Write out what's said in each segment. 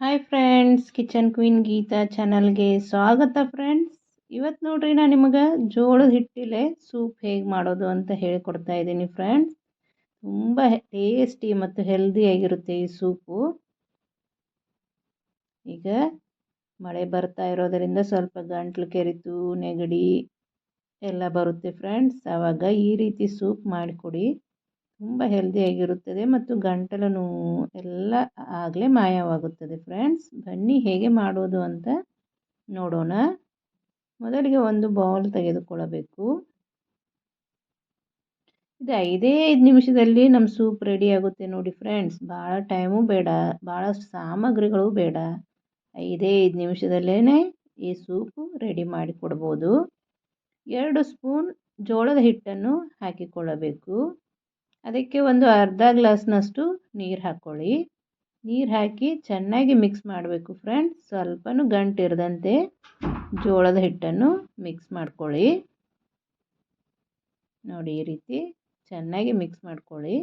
Hi friends kitchen queen Geeta ಚಾನಲ್ಗೆ ಸ್ವಾಗತ friends ಇವತ್ತು ನೋಡ್ರಿ ನಾನು ನಿಮಗೆ ಜೋಳದ ಹಿಟ್ಟಿಲೆ ಸೂಪ್ ಹೇಗೆ ಮಾಡೋದು ಅಂತ ಹೇಳಿಕೊಡ್ತಾ ಇದ್ದೀನಿ ಫ್ರೆಂಡ್ಸ್ ತುಂಬ ಟೇಸ್ಟಿ ಮತ್ತು ಹೆಲ್ದಿಯಾಗಿರುತ್ತೆ ಈ ಸೂಪು ಈಗ ಮಳೆ ಬರ್ತಾ ಇರೋದರಿಂದ ಸ್ವಲ್ಪ ಗಂಟ್ಲು ಕೆರಿತು, ನೆಗಡಿ ಎಲ್ಲ ಬರುತ್ತೆ ಫ್ರೆಂಡ್ಸ್ ಆವಾಗ ಈ ರೀತಿ ಸೂಪ್ ಮಾಡಿಕೊಡಿ. ತುಂಬ ಹೆಲ್ದಿಯಾಗಿರುತ್ತದೆ ಮತ್ತು ಗಂಟಲು ನೋವು ಎಲ್ಲ ಆಗಲೇ ಮಾಯವಾಗುತ್ತದೆ. ಫ್ರೆಂಡ್ಸ್ ಬನ್ನಿ ಹೇಗೆ ಮಾಡೋದು ಅಂತ ನೋಡೋಣ. ಮೊದಲಿಗೆ ಒಂದು ಬೌಲ್ ತೆಗೆದುಕೊಳ್ಳಬೇಕು. ಇದು ಐದೇ ಐದು ನಿಮಿಷದಲ್ಲಿ ನಮ್ಮ ಸೂಪ್ ರೆಡಿ ಆಗುತ್ತೆ ನೋಡಿ ಫ್ರೆಂಡ್ಸ್ ಭಾಳ ಟೈಮು ಬೇಡ, ಭಾಳಷ್ಟು ಸಾಮಗ್ರಿಗಳು ಬೇಡ. ಐದೇ ಐದು ನಿಮಿಷದಲ್ಲೇ ಈ ಸೂಪು ರೆಡಿ ಮಾಡಿ ಕೊಡ್ಬೋದು. ಎರಡು ಸ್ಪೂನ್ ಜೋಳದ ಹಿಟ್ಟನ್ನು ಹಾಕಿಕೊಳ್ಳಬೇಕು. ಅದಕ್ಕೆ ಒಂದು ಅರ್ಧ ಗ್ಲಾಸ್ನಷ್ಟು ನೀರು ಹಾಕ್ಕೊಳ್ಳಿ ನೀರು ಹಾಕಿ ಚೆನ್ನಾಗಿ ಮಿಕ್ಸ್ ಮಾಡಬೇಕು ಫ್ರೆಂಡ್ಸ್ ಸ್ವಲ್ಪನೂ ಗಂಟಿರದಂತೆ ಜೋಳದ ಹಿಟ್ಟನ್ನು ಮಿಕ್ಸ್ ಮಾಡ್ಕೊಳ್ಳಿ. ನೋಡಿ ಈ ರೀತಿ ಚೆನ್ನಾಗಿ ಮಿಕ್ಸ್ ಮಾಡ್ಕೊಳ್ಳಿ.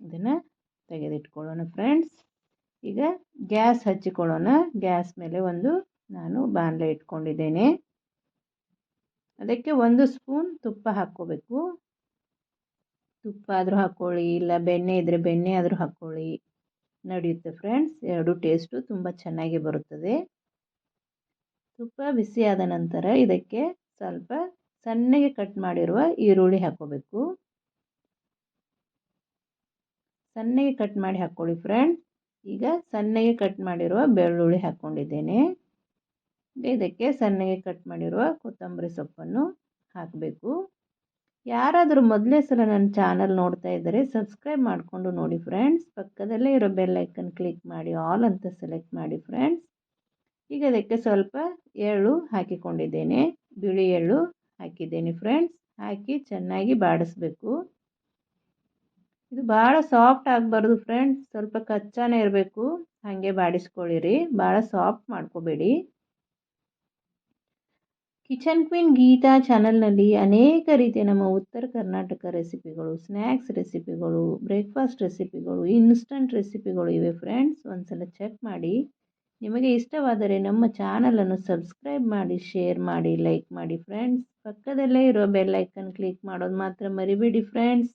ಇದನ್ನು ತೆಗೆದಿಟ್ಕೊಳ್ಳೋಣ ಫ್ರೆಂಡ್ಸ್ ಈಗ ಗ್ಯಾಸ್ ಹಚ್ಚಿಕೊಳ್ಳೋಣ. ಗ್ಯಾಸ್ ಮೇಲೆ ಒಂದು ನಾನು ಬಾಣಲೆ ಇಟ್ಕೊಂಡಿದ್ದೇನೆ. ಅದಕ್ಕೆ ಒಂದು ಸ್ಪೂನ್ ತುಪ್ಪ ಹಾಕ್ಕೋಬೇಕು. ತುಪ್ಪ ಆದರೂ ಹಾಕ್ಕೊಳ್ಳಿ, ಇಲ್ಲ ಬೆಣ್ಣೆ ಇದ್ದರೆ ಬೆಣ್ಣೆ ಆದರೂ ಹಾಕ್ಕೊಳ್ಳಿ. ನಡೆಯುತ್ತೆ ಫ್ರೆಂಡ್ಸ್, ಎರಡು ಟೇಸ್ಟು ತುಂಬ ಚೆನ್ನಾಗಿ ಬರುತ್ತದೆ. ತುಪ್ಪ ಬಿಸಿಯಾದ ನಂತರ ಇದಕ್ಕೆ ಸ್ವಲ್ಪ ಸಣ್ಣಗೆ ಕಟ್ ಮಾಡಿರುವ ಈರುಳ್ಳಿ ಹಾಕ್ಕೋಬೇಕು. ಸಣ್ಣಗೆ ಕಟ್ ಮಾಡಿ ಹಾಕ್ಕೊಳ್ಳಿ ಫ್ರೆಂಡ್ಸ್. ಈಗ ಸಣ್ಣಗೆ ಕಟ್ ಮಾಡಿರುವ ಬೆಳ್ಳುಳ್ಳಿ ಹಾಕ್ಕೊಂಡಿದ್ದೇನೆ. ಇದಕ್ಕೆ ಸಣ್ಣಗೆ ಕಟ್ ಮಾಡಿರುವ ಕೊತ್ತಂಬರಿ ಸೊಪ್ಪನ್ನು ಹಾಕಬೇಕು. ಯಾರಾದರೂ ಮೊದಲೇ ಸಲ ನನ್ನ ಚಾನಲ್ ನೋಡ್ತಾ ಇದ್ದರೆ ಸಬ್ಸ್ಕ್ರೈಬ್ ಮಾಡಿಕೊಂಡು ನೋಡಿ ಫ್ರೆಂಡ್ಸ್ ಪಕ್ಕದಲ್ಲೇ ಇರೋ ಬೆಲ್ ಐಕನ್ ಕ್ಲಿಕ್ ಮಾಡಿ ಆಲ್ ಅಂತ ಸೆಲೆಕ್ಟ್ ಮಾಡಿ ಫ್ರೆಂಡ್ಸ್ ಈಗ ಅದಕ್ಕೆ ಸ್ವಲ್ಪ ಎಳ್ಳು ಹಾಕಿಕೊಂಡಿದ್ದೇನೆ. ಬಿಳಿ ಎಳ್ಳು ಹಾಕಿದ್ದೇನೆ ಫ್ರೆಂಡ್ಸ್ ಹಾಕಿ ಚೆನ್ನಾಗಿ ಬಾಡಿಸ್ಬೇಕು. ಇದು ಭಾಳ ಸಾಫ್ಟ್ ಆಗಬಾರ್ದು ಫ್ರೆಂಡ್ಸ್ ಸ್ವಲ್ಪ ಕಚ್ಚಾನೇ ಇರಬೇಕು. ಹಾಗೆ ಬಾಡಿಸ್ಕೊಳ್ಳಿರಿ. ಭಾಳ ಸಾಫ್ಟ್ ಮಾಡ್ಕೋಬೇಡಿ. ಕಿಚನ್ ಕ್ವೀನ್ ಗೀತಾ ಚಾನಲ್ನಲ್ಲಿ ಅನೇಕ ರೀತಿಯ ನಮ್ಮ ಉತ್ತರ ಕರ್ನಾಟಕ ರೆಸಿಪಿಗಳು ಸ್ನ್ಯಾಕ್ಸ್ ರೆಸಿಪಿಗಳು, ಬ್ರೇಕ್ಫಾಸ್ಟ್ ರೆಸಿಪಿಗಳು, ಇನ್ಸ್ಟಂಟ್ ರೆಸಿಪಿಗಳು ಇವೆ ಫ್ರೆಂಡ್ಸ್. ಒಂದ್ಸಲ ಚೆಕ್ ಮಾಡಿ. ನಿಮಗೆ ಇಷ್ಟವಾದರೆ ನಮ್ಮ ಚಾನಲನ್ನು ಸಬ್ಸ್ಕ್ರೈಬ್ ಮಾಡಿ, ಶೇರ್ ಮಾಡಿ, ಲೈಕ್ ಮಾಡಿ ಫ್ರೆಂಡ್ಸ್. ಪಕ್ಕದಲ್ಲೇ ಇರೋ ಬೆಲ್ ಐಕನ್ ಕ್ಲಿಕ್ ಮಾಡೋದು ಮಾತ್ರ ಮರಿಬೇಡಿ ಫ್ರೆಂಡ್ಸ್.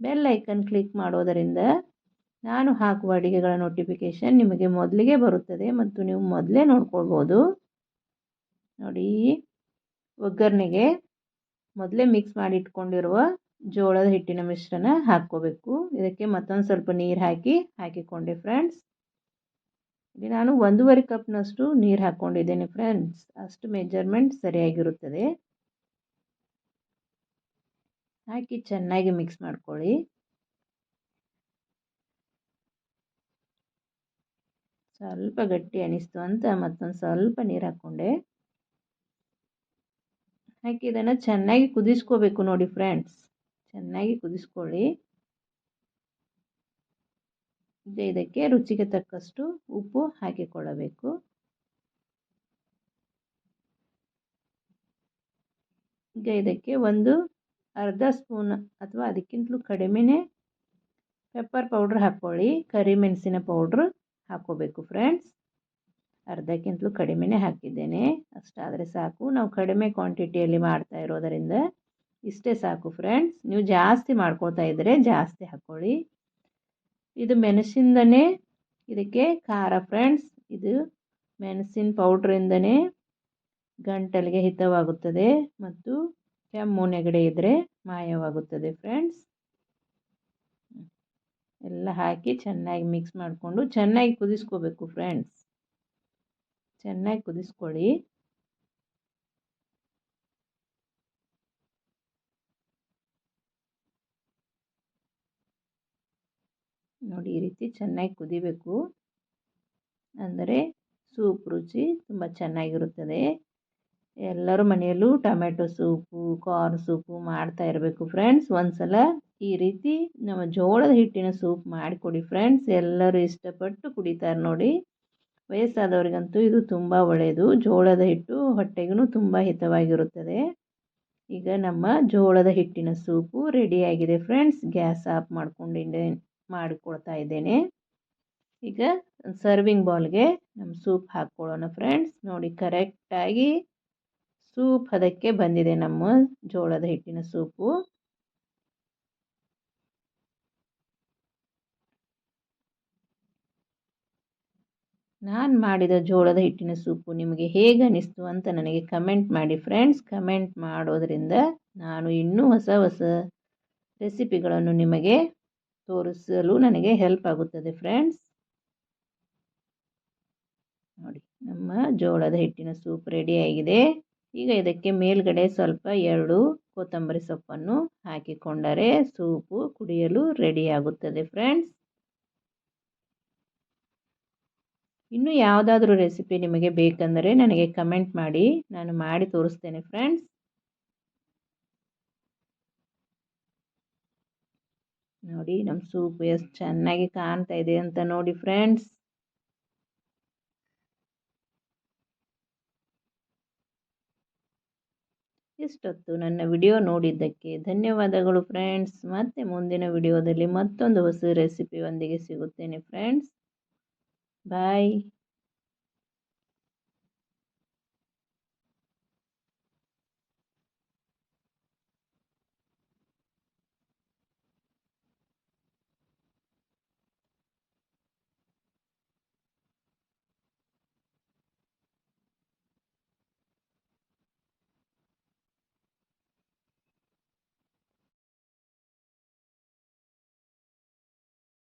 ಬೆಲ್ ಐಕನ್ ಕ್ಲಿಕ್ ಮಾಡೋದರಿಂದ ನಾನು ಹಾಕುವ ಅಡುಗೆಗಳ ನೋಟಿಫಿಕೇಷನ್ ನಿಮಗೆ ಮೊದಲಿಗೆ ಬರುತ್ತದೆ ಮತ್ತು ನೀವು ಮೊದಲೇ ನೋಡ್ಕೊಳ್ಬೋದು. ನೋಡಿ. ಒಗ್ಗರಣೆಗೆ ಮೊದಲೇ ಮಿಕ್ಸ್ ಮಾಡಿ ಇಟ್ಕೊಂಡಿರುವ ಜೋಳದ ಹಿಟ್ಟಿನ ಮಿಶ್ರಣ ಹಾಕ್ಕೋಬೇಕು. ಇದಕ್ಕೆ ಮತ್ತೊಂದು ಸ್ವಲ್ಪ ನೀರು ಹಾಕಿ, ಹಾಕಿಕೊಂಡೆ ಫ್ರೆಂಡ್ಸ್ ಇಲ್ಲಿ ನಾನು ಒಂದೂವರೆ ಕಪ್ನಷ್ಟು ನೀರು ಹಾಕ್ಕೊಂಡಿದ್ದೇನೆ ಫ್ರೆಂಡ್ಸ್ ಅಷ್ಟು ಮೆಜರ್ಮೆಂಟ್ ಸರಿಯಾಗಿರುತ್ತದೆ. ಹಾಕಿ ಚೆನ್ನಾಗಿ ಮಿಕ್ಸ್ ಮಾಡ್ಕೊಳ್ಳಿ. ಸ್ವಲ್ಪ ಗಟ್ಟಿ ಅನಿಸ್ತು ಅಂತ ಮತ್ತೊಂದು ಸ್ವಲ್ಪ ನೀರು ಹಾಕ್ಕೊಂಡೆ. ಹಾಕಿ ಇದನ್ನು ಚೆನ್ನಾಗಿ ಕುದಿಸ್ಕೋಬೇಕು ನೋಡಿ ಫ್ರೆಂಡ್ಸ್ ಚೆನ್ನಾಗಿ ಕುದಿಸ್ಕೊಳ್ಳಿ. ಈಗ ಇದಕ್ಕೆ ರುಚಿಗೆ ತಕ್ಕಷ್ಟು ಉಪ್ಪು ಹಾಕಿಕೊಳ್ಳಬೇಕು. ಈಗ ಇದಕ್ಕೆ ಒಂದು ಅರ್ಧ ಸ್ಪೂನ್ ಅಥವಾ ಅದಕ್ಕಿಂತಲೂ ಕಡಿಮೆನೇ ಪೆಪ್ಪರ್ ಪೌಡ್ರ್ ಹಾಕ್ಕೊಳ್ಳಿ ಕರಿಮೆಣಸಿನ ಪೌಡ್ರ್ ಹಾಕ್ಕೋಬೇಕು ಫ್ರೆಂಡ್ಸ್ ಅರ್ಧಕ್ಕಿಂತಲೂ ಕಡಿಮೆನೇ ಹಾಕಿದ್ದೇನೆ. ಅಷ್ಟಾದರೆ ಸಾಕು. ನಾವು ಕಡಿಮೆ ಕ್ವಾಂಟಿಟಿಯಲ್ಲಿ ಮಾಡ್ತಾ ಇರೋದರಿಂದ ಇಷ್ಟೇ ಸಾಕು ಫ್ರೆಂಡ್ಸ್ ನೀವು ಜಾಸ್ತಿ ಮಾಡ್ಕೊಳ್ತಾ ಇದ್ದರೆ ಜಾಸ್ತಿ ಹಾಕ್ಕೊಳ್ಳಿ ಇದು ಮೆಣಸಿಂದನೇ, ಇದಕ್ಕೆ ಖಾರ ಫ್ರೆಂಡ್ಸ್ ಇದು ಮೆಣಸಿನ ಪೌಡ್ರಿಂದನೇ ಗಂಟಲಿಗೆ ಹಿತವಾಗುತ್ತದೆ ಮತ್ತು ಕೆಮ್ಮು ನೆಗಡಿ ಇದ್ದರೆ ಮಾಯವಾಗುತ್ತದೆ ಫ್ರೆಂಡ್ಸ್ ಎಲ್ಲ ಹಾಕಿ ಚೆನ್ನಾಗಿ ಮಿಕ್ಸ್ ಮಾಡಿಕೊಂಡು ಚೆನ್ನಾಗಿ ಕುದಿಸ್ಕೋಬೇಕು ಫ್ರೆಂಡ್ಸ್ ಚೆನ್ನಾಗಿ ಕುದಿಸ್ಕೊಳ್ಳಿ. ನೋಡಿ, ಈ ರೀತಿ ಚೆನ್ನಾಗಿ ಕುದಿಬೇಕು. ಅಂದರೆ ಸೂಪ್ ರುಚಿ ತುಂಬ ಚೆನ್ನಾಗಿರುತ್ತದೆ. ಎಲ್ಲರೂ ಮನೆಯಲ್ಲೂ ಟೊಮೆಟೊ ಸೂಪು, ಕಾರ್ನ್ ಸೂಪು ಮಾಡ್ತಾ ಇರಬೇಕು ಫ್ರೆಂಡ್ಸ್. ಒಂದ್ಸಲ ಈ ರೀತಿ ನಮ್ಮ ಜೋಳದ ಹಿಟ್ಟಿನ ಸೂಪ್ ಮಾಡಿಕೊಡಿ ಫ್ರೆಂಡ್ಸ್. ಎಲ್ಲರೂ ಇಷ್ಟಪಟ್ಟು ಕುಡಿತಾರೆ ನೋಡಿ. ವಯಸ್ಸಾದವರಿಗಂತೂ ಇದು ತುಂಬ ಒಳ್ಳೆಯದು ಜೋಳದ ಹಿಟ್ಟು ಹೊಟ್ಟೆಗೂ ತುಂಬ ಹಿತವಾಗಿರುತ್ತದೆ. ಈಗ ನಮ್ಮ ಜೋಳದ ಹಿಟ್ಟಿನ ಸೂಪು ರೆಡಿಯಾಗಿದೆ ಫ್ರೆಂಡ್ಸ್ ಗ್ಯಾಸ್ ಆಫ್ ಮಾಡ್ಕೊಂಡಿದ್ದೆ ಮಾಡಿಕೊಳ್ತಾ ಇದ್ದೇನೆ. ಈಗ ಸರ್ವಿಂಗ್ ಬೌಲ್ಗೆ ನಮ್ಮ ಸೂಪ್ ಹಾಕ್ಕೊಳ್ಳೋಣ ಫ್ರೆಂಡ್ಸ್ ನೋಡಿ ಕರೆಕ್ಟಾಗಿ ಸೂಪ್ ಅದಕ್ಕೆ ಬಂದಿದೆ ನಮ್ಮ ಜೋಳದ ಹಿಟ್ಟಿನ ಸೂಪು. ನಾನು ಮಾಡಿದ ಜೋಳದ ಹಿಟ್ಟಿನ ಸೂಪು ನಿಮಗೆ ಹೇಗೆ ಅನಿಸ್ತು ಅಂತ ನನಗೆ ಕಮೆಂಟ್ ಮಾಡಿ. ಫ್ರೆಂಡ್ಸ್ ಕಮೆಂಟ್ ಮಾಡೋದರಿಂದ ನಾನು ಇನ್ನೂ ಹೊಸ ಹೊಸ ರೆಸಿಪಿಗಳನ್ನು ನಿಮಗೆ ತೋರಿಸಲು ನನಗೆ ಹೆಲ್ಪ್ ಆಗುತ್ತದೆ ಫ್ರೆಂಡ್ಸ್ ನೋಡಿ, ನಮ್ಮ ಜೋಳದ ಹಿಟ್ಟಿನ ಸೂಪ್ ರೆಡಿಯಾಗಿದೆ ಈಗ ಇದಕ್ಕೆ ಮೇಲ್ಗಡೆ ಸ್ವಲ್ಪ ಎರಡು ಕೊತ್ತಂಬರಿ ಸೊಪ್ಪನ್ನು ಹಾಕಿಕೊಂಡರೆ ಸೂಪು ಕುಡಿಯಲು ರೆಡಿಯಾಗುತ್ತದೆ ಫ್ರೆಂಡ್ಸ್ ಇನ್ನು ಯಾವುದಾದ್ರೂ ರೆಸಿಪಿ ನಿಮಗೆ ಬೇಕಂದರೆ ನನಗೆ ಕಮೆಂಟ್ ಮಾಡಿ. ನಾನು ಮಾಡಿ ತೋರಿಸ್ತೇನೆ ಫ್ರೆಂಡ್ಸ್ ನೋಡಿ ನಮ್ಮ ಸೂಪ್ ಎಷ್ಟು ಚೆನ್ನಾಗಿ ಕಾಣ್ತಾ ಇದೆ ಅಂತ ನೋಡಿ ಫ್ರೆಂಡ್ಸ್ ಇಷ್ಟೊತ್ತು ನನ್ನ ವಿಡಿಯೋ ನೋಡಿದ್ದಕ್ಕೆ ಧನ್ಯವಾದಗಳು ಫ್ರೆಂಡ್ಸ್ ಮತ್ತೆ ಮುಂದಿನ ವಿಡಿಯೋದಲ್ಲಿ ಮತ್ತೊಂದು ಹೊಸ ರೆಸಿಪಿಯೊಂದಿಗೆ ಸಿಗುತ್ತೇನೆ ಫ್ರೆಂಡ್ಸ್ Bye.